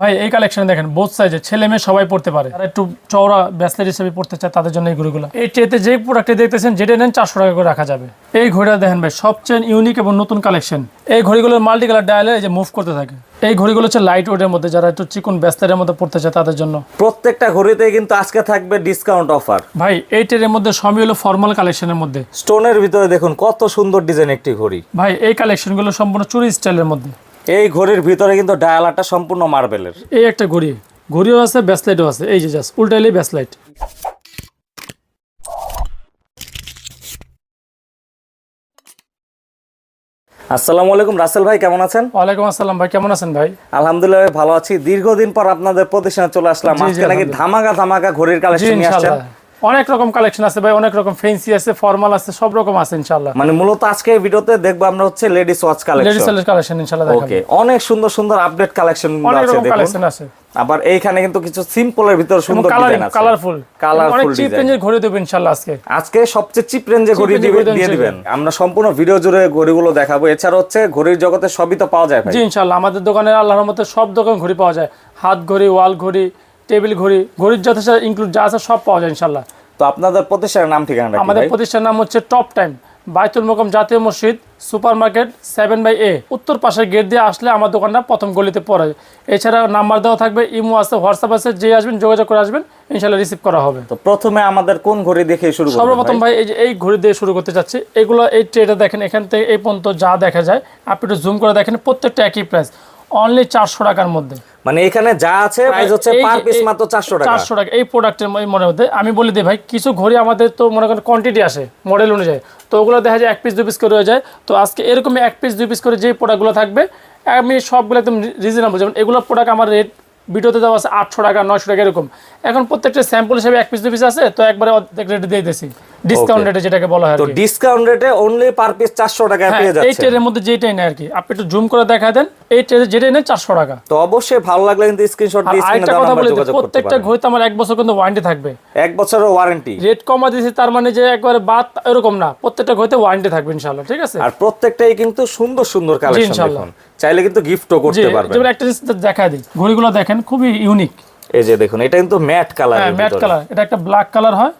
ভাই এই কালেকশনে দেখেন বোথ সাইজে ছেলে মেয়ে সবাই পড়তে পারে। আর একটু চওড়া ব্যাসলেট হিসেবে পড়তে চায় তাদের জন্য এই ঘড়িগুলো। এই ট্রেতে যে প্রোডাক্টে দেখতেছেন যেটা নেন চারশো টাকা করে রাখা যাবে। এই ঘড়িটা দেখেন ভাই সবচেয়ে ইউনিক এবং নতুন কালেকশন এই ঘড়িগুলোর মাল্টি কালার ডায়ালে এই যে মুভ করতে থাকে। এই ঘড়িগুলো হচ্ছে লাইট ওয়েটের মধ্যে যারা একটু চিকন ব্যাসলেটের মধ্যে পড়তে চায় তাদের জন্য। প্রত্যেকটা ঘড়িতে কিন্তু আজকে থাকবে ডিসকাউন্ট অফার ভাই এই ট্রেনের মধ্যে সবই হলো ফর্মাল কালেকশনের মধ্যে। স্টোনের ভিতরে দেখুন কত সুন্দর ডিজাইন একটি ঘড়ি। ভাই এই কালেকশনগুলো সম্পূর্ণ চুরি স্টাইলের মধ্যে। এই ঘড়ির ভিতরে কিন্তু ডায়ালারটা সম্পূর্ণ মার্বেলের এই একটা ঘড়ি। ঘড়িও আছে ব্যাসলাইটও আছে। এই যে জাস্ট উল্টাইলেই ব্যাসলাইট আসসালামু আলাইকুম রাসেল ভাই কেমন আছেন? ওয়ালাইকুম আসসালাম ভাই কেমন আছেন ভাই? আলহামদুলিল্লাহ ভাই, ভালো আছি। দীর্ঘদিন পর আপনাদের প্রতিষ্ঠানে চলে আসলাম। আজকে নাকি ধামাকা ধামাকা ঘড়ির কালেকশন নিয়ে আসছেন। অনেক রকম কালেকশন আছে ভাই অনেক রকম ফেন্সি আছে ফর্মাল আছে সব রকম আছে ইনশাআল্লাহ। মানে মূলত আজকে ভিডিওতে দেখব আমরা হচ্ছে লেডিস ওয়াচ কালেকশন লেডিস সেলের কালেকশন ইনশাআল্লাহ দেখাবো। ওকে অনেক সুন্দর সুন্দর আপডেট কালেকশন অনেক রকম কালেকশন আছে। আবার এইখানে কিন্তু কিছু সিম্পলের ভিতর সুন্দর ডিজাইন আছে। কালারফুল Colourful অনেক চিপ। রেঞ্জের ঘড়ি দেবো ইনশাআল্লাহ আজকে। আজকে সবচেয়ে চিপ রেঞ্জে ঘড়ি দিয়ে দিবেন। আমরা সম্পূর্ণ ভিডিও জুড়ে ঘড়িগুলো দেখাবো। এছাড়া হচ্ছে ঘড়ির জগতে সবই তো পাওয়া যায় ভাই। জি ইনশাআল্লাহ আমাদের দোকানে আল্লাহর মতে সব দোকান ঘড়ি পাওয়া যায়। হাত ঘড়ি ওয়াল ঘড়ি টেবিল ঘড়ি ঘড়ির যথেষ্ট ইনক্লুড যা আছে সব পাওয়া যায় ইনশাআল্লাহ। তো আপনাদের প্রতিষ্ঠানের নাম ঠিকানা আমাদের প্রতিষ্ঠানের নাম হচ্ছে টপ টাইম বাইতুল মোকাম জাতীয় মসজিদ super market seven by A উত্তর পাশের গেট দিয়ে আসলে আমার দোকানটা প্রথম গলিতে পড়ে। এছাড়া নাম্বার দেওয়া থাকবে ইমো আছে হোয়াটসঅ্যাপ আছে যে আসবেন যোগাযোগ করে আসবেন ইনশাল্লাহ রিসিভ করা হবে। তো প্রথমে আমাদের কোন ঘড়ি দেখে শুরু করব সর্বপ্রথম ভাই? এই যে এই ঘড়ি দিয়ে শুরু করতে চাচ্ছি এগুলো এই ট্রেটা দেখেন এখান থেকে এই পর্যন্ত যা দেখা যায় আপনি একটু জুম করে দেখেন প্রত্যেকটা একই প্রাইস অনলি চারশো টাকার মধ্যে। মানে এখানে যা আছে প্রাইস হচ্ছে এই যে- পার পিস মাত্র 400 টাকা। চারশো টাকা এই প্রোডাক্টের মনের মধ্যে। আমি বলে দিই ভাই কিছু ঘড়ি আমাদের তো মনে করেন কোয়ান্টিটি আসে মডেল অনুযায়ী। তো ওগুলো দেখা যায় এক পিস দু পিস করে হয়ে যায়। তো আজকে এরকম এক পিস দুই পিস করে যে প্রোডাক্টগুলো থাকবে আমি সবগুলো একদম রিজনেবল যেমন এগুলো প্রোডাক্ট আমার রেট ভিডিওতে দেওয়া আছে আটশো টাকা নয়শো টাকা এরকম। এখন প্রত্যেকটা স্যাম্পল হিসেবে এক পিস দু পিস আছে তো একবারে অর্ধেক রেটে দিয়ে দিয়েছি ডিসকাউন্ট রেটে যেটাকে বলা হয় তো ডিসকাউন্ট রেটে অনলি পার পিস 400 টাকায় হ্যাঁ, পেয়ে এই যাচ্ছে ট্রেনের মধ্যে যেটাই নেয় আর কি। আপনি একটু জুম করে দেখা দেন এই ট্রেনে যেটাই নেয় চারশো টাকা। তো অবশ্যই ভালো লাগলে কিন্তু স্ক্রিনশট দিয়ে স্ক্রিনে দিই, যোগাযোগ করতে প্রত্যেকটা ঘড়িতে আমার এক বছর কিন্তু ওয়ারেন্টি থাকবে। এক বছরের ওয়ারেন্টি রেট কমা দিয়েছি তার মানে যে একবারে বাদ এরকম না প্রত্যেকটা ঘড়িতে ওয়ারেন্টি থাকবে ইনশাআল্লাহ ঠিক আছে? আর প্রত্যেকটাই কিন্তু সুন্দর সুন্দর কালেকশন দেখুন। চাইলে কিন্তু গিফটও করতে পারবেন। যেমন একটা জিনিস দেখা দিই ঘড়িগুলো দেখেন খুবই ইউনিক এই যে দেখুন এটা কিন্তু ম্যাট কালার ম্যাট কালার এটা একটা ব্ল্যাক কালার হয়।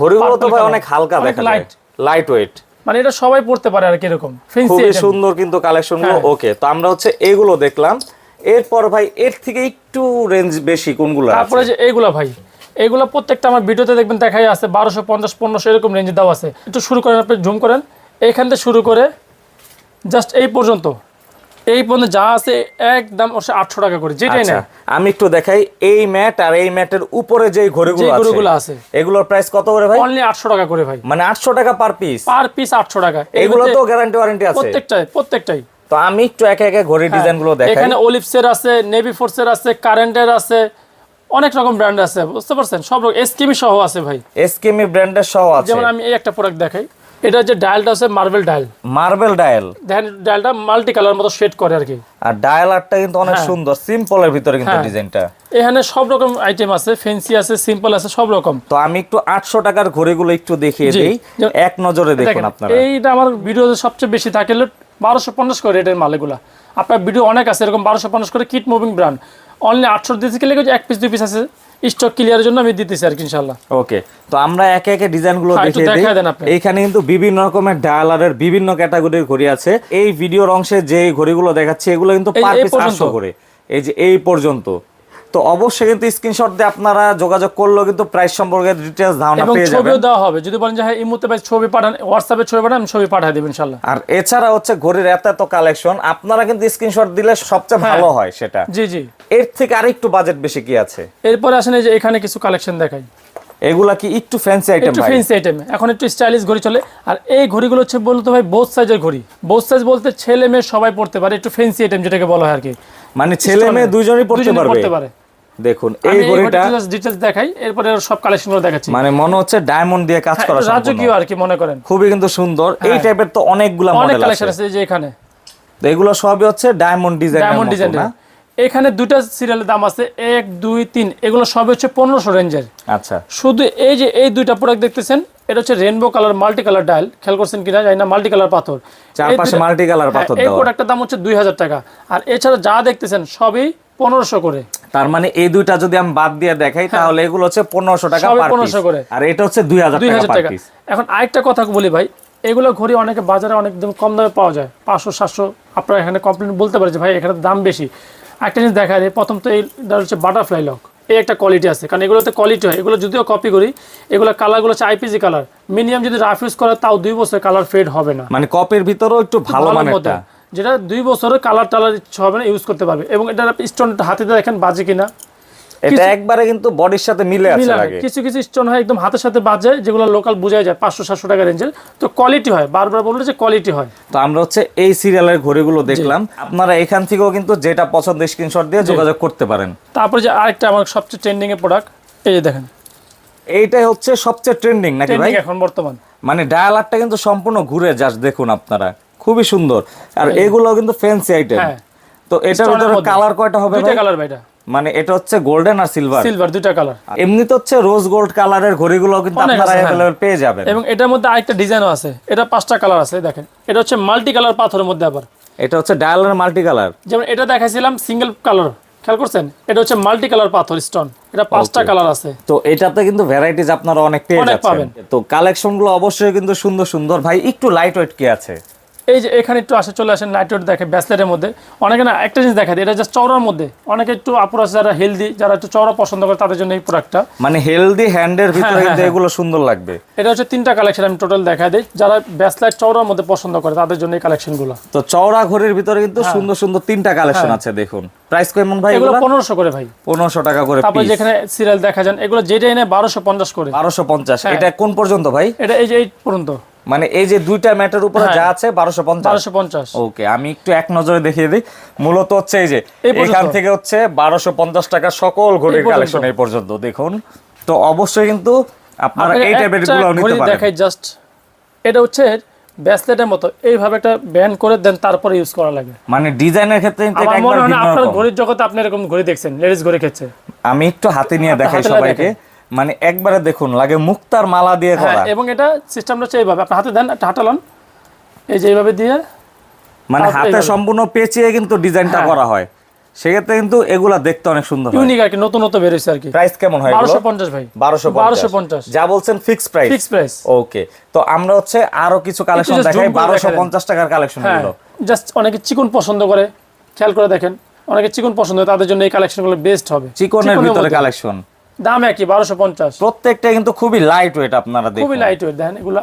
ঘড়িগুলো তো ভাই অনেক হালকা দেখা যায়। লাইট ওয়েট মানে এটা সবাই পড়তে পারে আর কি এরকম। খুবই সুন্দর কিন্তু কালেকশনগুলো হ্যাঁ। ওকে তো আমরা হচ্ছে এগুলো দেখলাম। এরপর ভাই এর থেকে একটু রেঞ্জ বেশি কোনগুলো তারপরে যে এইগুলো ভাই এগুলো প্রত্যেকটা আমার ভিডিওতে দেখবেন দেখাই আছে বারোশো পঞ্চাশ পনেরোশো এরকম রেঞ্জে দাও আছে। একটু শুরু করেন আপনি জুম করেন। এইখান থেকে শুরু করে জাস্ট এই পর্যন্ত। এই পর্যন্ত যা আছে একদম আটশো টাকা করে যেটাই আচ্ছা নেয়। আমি একটু দেখাই এই ম্যাট আর এই ম্যাটের উপরে যে ঘড়িগুলো আছে ঘড়িগুলো আছে। এগুলোর প্রাইস কত করে ভাই? অনলি আটশো টাকা করে ভাই। মানে আটশো টাকা পার পিস পার পিস আটশো টাকা। এগুলো তো গ্যারান্টি ওয়ারেন্টি আছে। প্রত্যেকটাই প্রত্যেকটাই। তো আমি একটু একে একে ঘড়ির ডিজাইনগুলো দেখাই। এখানে অলিভসের আছে নেভি ফোর্সের আছে কারেন্টের আছে অনেক রকম ব্র্যান্ড আছে বুঝতে পারছেন? সব রকম এসকিমি সহ আছে ভাই। এসকেমি ব্র্যান্ডের সহ আছে। যেমন আমি এই একটা প্রোডাক্ট দেখাই। এটা যে ডায়ালটা আছে মার্বেল ডায়াল মার্বেল ডায়াল দেখেন ডায়ালটা মাল্টি কালার মতো শেড করে আর কি। আর ডায়াল আর্টটা কিন্তু অনেক হ্যাঁ। সুন্দর সিম্পলের ভিতরে কিন্তু হ্যাঁ। ডিজাইনটা। এখানে সব রকম আইটেম আছে ফেন্সি আছে সিম্পল আছে সব রকম। তো আমি একটু আটশো টাকার ঘড়িগুলো একটু দেখিয়ে। দিই এক নজরে দেখুন আপনারা। এইটা আমার ভিডিওতে সবচেয়ে বেশি থাকে বারোশো পঞ্চাশ করে রেটের মাল এগুলা আপনার ভিডিও অনেক আছে এরকম বারোশো পঞ্চাশ করে কিট মুভিং ব্র্যান্ড অনলি আটশো দিতে গেলে এক পিস দুই পিস আছে। স্টক ক্লিয়ারের জন্য আমি দিতেছি আর কি ইনশাল্লাহ ওকে তো আমরা একে একে ডিজাইনগুলো হ্যাঁ, দেখিয়ে দিই। এখানে এইখানে কিন্তু বিভিন্ন রকমের ডায়ালারের বিভিন্ন ক্যাটাগরির ঘড়ি আছে। এই ভিডিওর অংশে যে ঘড়িগুলো দেখাচ্ছি এগুলো কিন্তু পার পিস পর্যন্ত। আটশো করে। এই যে এই পর্যন্ত। তো অবশ্যই কিন্তু স্ক্রিনশট দিয়ে আপনারা যোগাযোগ করলেও কিন্তু প্রাইস সম্পর্কে ডিটেলস ধারণা পেয়ে যাবেন। ছবিও দেওয়া হবে। যদি বলেন যে হ্যাঁ এই মুহূর্তে ভাই ছবি পাঠান হোয়াটসঅ্যাপে ছবি পাঠান আমি ছবি পাঠিয়ে দেব ইনশাআল্লাহ আর এছাড়া হচ্ছে ঘড়ির এত এত কালেকশন আপনারা কিন্তু স্ক্রিনশট দিলে সবচেয়ে হ্যাঁ। ভালো হয় সেটা। জি জি। এর থেকে আরেকটু বাজেট বেশি কি আছে? এরপর আসেন এই যে এখানে কিছু কালেকশন দেখাই। এগুলা কি একটু ফ্যান্সি আইটেম একটু ফেন্সি আইটেম এখন একটু স্টাইলিশ ঘড়ি চলে। আর এই ঘড়িগুলো হচ্ছে বলতো ভাই বোথ সাইজের ঘড়ি। বোথ সাইজ বলতে ছেলে মেয়ে সবাই পড়তে পারে একটু ফ্যান্সি আইটেম যেটাকে বলা হয় আর কি। মানে ছেলে মেয়ে দুইজনই পড়তে পারে। দেখুন এই ঘড়িটা ডিটেলস দেখাই এরপরে সব কালেকশনগুলো দেখাচ্ছি। মানে মনে হচ্ছে ডায়মন্ড দিয়ে কাজ করা সম্পূর্ণ। রাজকীয় আর কি মনে করেন। খুবই কিন্তু সুন্দর। এই হ্যাঁ। টাইপের তো অনেকগুলা অনেক কালেকশন আছে। আছে যে এখানে। তো এগুলো সবই হচ্ছে ডায়মন্ড ডিজাইন ডায়মন্ড ডিজাইন এখানে দুটা সিরিয়ালের দাম আছে এক দুই তিন এগুলো সব হচ্ছে পনেরোশো রেঞ্জের। আচ্ছা। শুধু এই যে এই দুইটা প্রোডাক্ট দেখতেছেন এটা হচ্ছে rainbow colour multi colour dial খেয়াল করছেন কিনা? জানি না মাল্টি কালার পাথর। চারপাশে দুইটা- multi colour হ্যাঁ, পাথর এই প্রোডাক্টের দাম হচ্ছে দুই হাজার টাকা। আর এছাড়া যা দেখতেছেন সবই পনেরোশো করে। তার মানে এই দুইটা যদি আমি বাদ দিয়ে দেখাই তাহলে এগুলো হচ্ছে পনেরোশো টাকা পনেরোশো করে। আর এটা হচ্ছে দুই হাজার দুই হাজার টাকা। এখন আরেকটা কথা বলি ভাই এগুলো ঘড়ি অনেকে বাজারে অনেক কম দামে পাওয়া যায়। পাঁচশো সাতশো আপনারা এখানে কমপ্লেন বলতে পারে যে ভাই এখানে দাম বেশি। একটা জিনিস দেখা যায় প্রথম তো এইটা হচ্ছে বাটারফ্লাই লক এই একটা কোয়ালিটি আছে। কারণ এগুলোতে কোয়ালিটি হয়। এগুলো যদিও কপি করি এগুলো কালারগুলো হচ্ছে আইপিজি কালার মিনিমাম যদি রাফ ইউজ করে তাও দুই বছর কালার ফেড হবে না। মানে কপের ভিতরেও একটু ভালো ভালো মানেরটা। যেটা দুই বছরের কালার টালার ইচ্ছা হবে না ইউজ করতে পারবে। এবং এটা স্টোন হাতে দেখেন বাজে কিনা। এটা একবারে কিন্তু বডির সাথে মিলে আছে লাগে। কিছু কিছু স্টোন হয় একদম হাতের সাথে বাজে যেগুলো লোকাল বোঝা যায় পাঁচশো সাতশো টাকা রেঞ্জের তো কোয়ালিটি হয় বারবার বলল যে কোয়ালিটি হয়। তো আমরা হচ্ছে এই সিরিয়ালের ঘড়িগুলো দেখলাম। আপনারা এখান থেকেও কিন্তু যেটা পছন্দ স্ক্রিনশট দিয়ে যোগাযোগ করতে পারেন। তারপরে যে আরেকটা আমার সবচেয়ে ট্রেন্ডিং এর প্রোডাক্ট এই যে দেখেন। এইটাই হচ্ছে সবচেয়ে ট্রেন্ডিং নাকি ভাই? এখন বর্তমান। মানে ডায়ালারটা কিন্তু সম্পূর্ণ ঘুরে যাস দেখুন আপনারা। খুবই সুন্দর। আর এগুলো কিন্তু ফ্যান্সি আইটেম। তো এটার ভিতরে কালার কয়টা হবে দুইটা কালার ভাইটা মানে এটা হচ্ছে গোল্ডেন আর সিলভার সিলভার দুইটা কালার এমনিতে হচ্ছে রোজ গোল্ড কালারের ঘড়িগুলো কিন্তু আপনারা আছে, হ্যাঁ। পেয়ে যাবেন। এবং এটার মধ্যে আরেকটা ডিজাইনও আছে। এটা পাঁচটা কালার আছে দেখেন। এটা হচ্ছে মাল্টি কালার পাথরের মধ্যে আবার। এটা হচ্ছে ডায়ালের মাল্টি কালার যেমন এটা দেখাইছিলাম সিঙ্গেল কালার খেয়াল করছেন? এটা হচ্ছে মাল্টি কালার পাথর স্টোন এটা পাঁচটা কালার আছে। তো এটাতে কিন্তু ভ্যারাইটিস আপনারা অনেক পেয়ে যাচ্ছেন। পাবেন। তো কালেকশনগুলো অবশ্যই কিন্তু সুন্দর সুন্দর। ভাই একটু লাইট ওয়েট কি আছে? এই যে এখানে একটু আসে চলে আসেন লাইট দেখে ব্যাসলেটের মধ্যে। অনেকে না একটা জিনিস দেখা দেয় এটা জাস্ট চওড়ার মধ্যে। অনেকে একটু আপুর আছে যারা হেলদি যারা একটু চওড়া পছন্দ করে তাদের জন্য এই প্রোডাক্টটা মানে হেলদি হ্যান্ডের ভিতরে কিন্তু এগুলো সুন্দর লাগবে। এটা হচ্ছে তিনটা কালেকশন আমি টোটাল দেখা দিই। যারা ব্যাসলাইট চওড়ার মধ্যে পছন্দ করে তাদের জন্য এই কালেকশনগুলো তো চওড়া ঘড়ির ভিতরে কিন্তু সুন্দর সুন্দর তিনটা কালেকশন আছে দেখুন। প্রাইস কেমন ভাই এগুলো এগুলো পনেরোশো করে ভাই। পনেরোশো টাকা করে তারপরে যেখানে সিরিয়াল দেখা যান এগুলো যেটা এনে বারোশো পঞ্চাশ করে। বারোশো পঞ্চাশ। এটা কোন পর্যন্ত ভাই? এটা এই যে এই পর্যন্ত। মানে এই যে দুইটা ম্যাটের উপরে যা আছে বারোশো পঞ্চাশ। বারোশো পঞ্চাশ। ওকে আমি একটু এক নজরে দেখিয়ে দিই। মূলত হচ্ছে এই যে এখান থেকে হচ্ছে বারোশো পঞ্চাশ টাকা সকল ঘড়ির কালেকশন এই পর্যন্ত দেখুন। তো অবশ্যই কিন্তু আপনারা এই টাইপেরগুলো নিতে পারেন। দেখাই জাস্ট এটা হচ্ছে ব্যাসলেটের মতো। এইভাবে একটা ব্যান্ড করে দেন তারপরে ইউজ করা লাগে। মানে ডিজাইনের ক্ষেত্রে কিন্তু আমার মনে হয় আপনার ঘড়ির জগতে আপনি এরকম ঘড়ি দেখছেন লেডিস ঘড়ি খেচ্ছে আমি একটু হাতে নিয়ে দেখাই সবাইকে। মানে একবারে দেখুন লাগে মুক্তার মালা দিয়ে হ্যাঁ করা। এবং এটা সিস্টেমটা হচ্ছে এইভাবে। আপনি হাতে দেন হাঁটালান এই যে এইভাবে দিয়ে মানে হাতে সম্পূর্ণ পেঁচিয়ে কিন্তু ডিজাইনটা হ্যাঁ। করা হয়। সেক্ষেত্রে কিন্তু এগুলা দেখতে অনেক সুন্দর ইউনিক আর কি নতুন নতুন বেরোচ্ছে আর কি। প্রাইস কেমন হয় বারোশো পঞ্চাশ ভাই। বারোশো বারোশো পঞ্চাশ। যা বলছেন fix price fix price okay তো আমরা হচ্ছে আরও কিছু কালেকশন দেখাই zoom করে বারোশো দেখালেন। পঞ্চাশ টাকার কালেকশনগুলো জাস্ট অনেকে চিকন পছন্দ করে খেয়াল করে দেখেন। অনেকে চিকন পছন্দ হয় তাদের জন্য এই কালেকশনগুলো বেস্ট হবে। চিকনের ভিতরে কালেকশন দাম একই বারোশো পঞ্চাশ। প্রত্যেকটা কিন্তু খুবই লাইট ওয়েট আপনারা খুবই লাইট ওয়েট দেখেন এগুলা।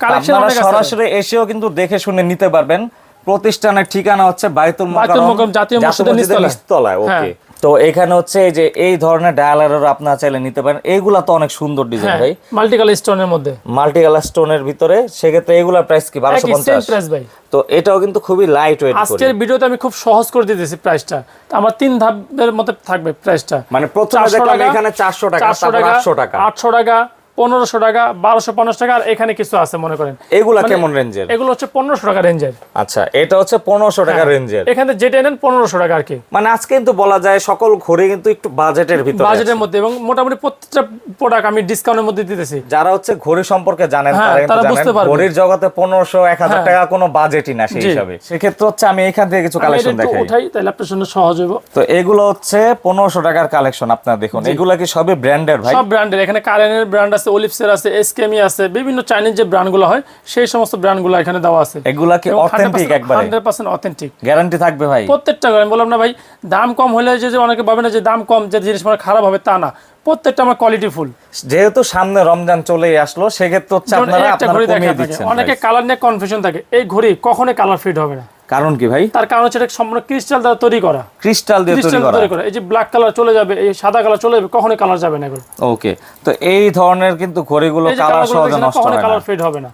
কালেকশন সরাসরি এসেও কিন্তু দেখে শুনে নিতে পারবেন। প্রতিষ্ঠানের ঠিকানা হচ্ছে বাইতুল মোকাররম মোকাররম জাতীয় মসজিদের নিচতলায়। ওকে হ্যাঁ। তো এখানে হচ্ছে এই যে এই ধরনের ডায়ালারও আপনারা চাইলে নিতে পারেন। এইগুলা তো অনেক সুন্দর ডিজাইন হ্যাঁ ভাই। মাল্টি কালার স্টোনের মধ্যে। মাল্টি কালার স্টোনের ভিতরে সেক্ষেত্রে এগুলার প্রাইস কি? বারোশো একই সেম পঞ্চাশ। প্রাইস ভাই। তো এটাও কিন্তু খুবই লাইট ওয়েট আজকের ভিডিওতে আমি খুব সহজ করে দিতেছি প্রাইসটা আমার তিন ধাপের মধ্যে থাকবে প্রাইসটা মানে প্রথমে চারশো দেখলাম এখানে চারশো টাকা চারশো তারপর টাকা আটশো টাকা। আটশো টাকা পনেরোশো টাকা বারোশো পঞ্চাশ টাকা আর এখানে কিছু আছে মনে করেন। এগুলা মানে কেমন রেঞ্জের? এগুলো হচ্ছে পনেরোশো টাকা রেঞ্জের। আচ্ছা এটা হচ্ছে পনেরোশো টাকা রেঞ্জের। এখানে যেটা নেন পনেরোশো টাকা আর কি। মানে আজকে কিন্তু বলা যায় সকল ঘড়ি কিন্তু একটু বাজেটের ভিতরে বাজেটের মধ্যে এবং মোটামুটি প্রত্যেকটা প্রোডাক্ট আমি ডিসকাউন্টের মধ্যে দিতেছি। যারা হচ্ছে ঘড়ি সম্পর্কে জানেন হ্যাঁ, তারা বুঝতে পারবে। ঘড়ির জগতে পনেরোশো এক হাজার হ্যাঁ। টাকা কোনো বাজেটই না সেই হিসাবে। সেক্ষেত্রে হচ্ছে আমি এখান থেকে কিছু কালেকশন একটু দেখাই। উঠাই তাহলে আপনার জন্য সহজ হবে তো এগুলো হচ্ছে পনেরোশো টাকার কালেকশন আপনারা দেখুন। এগুলো কি সবই ব্র্যান্ডের ভাই? সব ব্র্যান্ডের এখানে কারেনের ব্র্যান্ড আছে ওলিপসের আছে এসকেমি আছে বিভিন্ন চাইনিজ যে ব্র্যান্ডগুলো হয় সেই সমস্ত ব্র্যান্ডগুলো এখানে দেওয়া আছে। এগুলা কি অথেন্টিক একবারে? হান্ড্রেড পার্সেন্ট অথেন্টিক গ্যারান্টি থাকবে ভাই। প্রত্যেকটা আমি বললাম না ভাই দাম কম হলে যে যে অনেকে ভাবে না যে দাম কম যে জিনিস মানে খারাপ হবে তা না। প্রত্যেকটা আমার কোয়ালিটি ফুল যেহেতু সামনে রমজান চলে আসলো সেক্ষেত্রে হচ্ছে আপনারা আপনারা কমিয়ে দিচ্ছেন অনেকে কালার নিয়ে কনফিউশন থাকে এই ঘড়ি কখনোই কালার ফিট হবে না। কারণ কি ভাই? তার কারণ হচ্ছে এটা সম্পূর্ণ ক্রিস্টাল দ্বারা তৈরি করা। ক্রিস্টাল দিয়ে তৈরি করা। এই যে ব্ল্যাক কালার চলে যাবে এই সাদা কালার চলে যাবে কখনোই কালার যাবে না এগুলো। ওকে তো এই ধরনের কিন্তু ঘড়িগুলো গুলো কালার সহজে না, নষ্ট হয় কালার ফেড হবে না।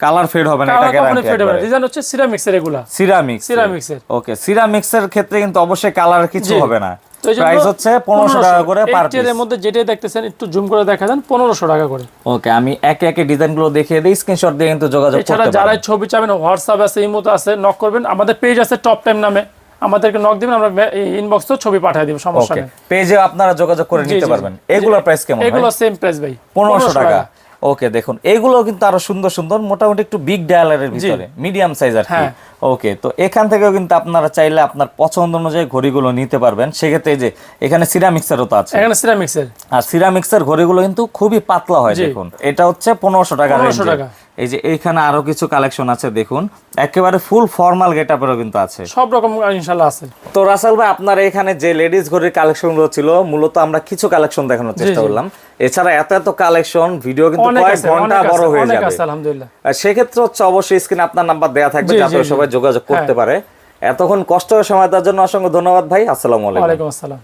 কালার ফেড হবে না এটা কালার ফেড হবে না। ডিজাইন হচ্ছে সিরামিক্সের এগুলা। সিরামিক্স সিরামিক্সের ওকে সিরামিক্সের ক্ষেত্রে কিন্তু অবশ্যই কালার কিছু হবে না। প্রাইস হচ্ছে পনেরোশো টাকা করে পার tier এর মধ্যে যেটাই দেখতেছেন একটু জুম করে দেখা যান পনেরোশো টাকা করে। ওকে আমি একে একে ডিজাইনগুলো দেখিয়ে দিই স্ক্রিনশট দিয়ে কিন্তু যোগাযোগ যারা ছবি চাবেন আছে ইমোতে আছে নক করবেন। আমাদের পেজ আছে টপ টাইম নামে। আমাদেরকে নক দিবেন আমরা ইনবক্সে ছবি পাঠিয়ে দিব সমস্যা নেই। পেজে আপনারা যোগাযোগ করে নিতে পারবেন। জি। এগুলোর প্রাইস কেমন এগুলো সেম প্রাইস ভাই। পনেরোশো টাকা। ওকে দেখুন এগুলো কিন্তু আরও সুন্দর সুন্দর মোটামুটি একটু বিগ ডায়ালারের ভিতরে মিডিয়াম সাইজ আর কি। হ্যাঁ। ওকে তো এখান থেকেও কিন্তু আপনারা চাইলে আপনার পছন্দ অনুযায়ী ঘড়িগুলো নিতে পারবেন। সেক্ষেত্রে যে এখানে সিরামিক্সেরও তো আছে। এখানে সিরামিক্সের আর সিরামিক্সের ঘড়িগুলো কিন্তু খুবই পাতলা হয় দেখুন। এটা হচ্ছে পনেরোশো টাকা 1500 টাকা। এই যে এইখানে আরও কিছু কালেকশন আছে দেখুন। একেবারে ফুল ফর্মাল গেটআপেরও কিন্তু আছে। সব রকম ইনশাল্লাহ আছে। তো রাসেল ভাই আপনার এখানে যে লেডিস ঘড়ির কালেকশনগুলো ছিল মূলত আমরা কিছু কালেকশন দেখানোর চেষ্টা করলাম। এছাড়া এত এত কালেকশন ভিডিও কিন্তু কয়েক ঘণ্টা বড় হয়ে যাবে। আলহামদুলিল্লাহ। সেক্ষেত্রে হচ্ছে অবশ্যই স্ক্রিনে আপনার নাম্বার দেওয়া থাকবে যাতে। সবাই যোগাযোগ করতে হ্যাঁ। পারে। এতক্ষণ কষ্ট সময় দেওয়ার জন্য অসংখ্য ধন্যবাদ ভাই। আসসালামু আলাইকুম। ওয়ালাইকুম আসসালাম।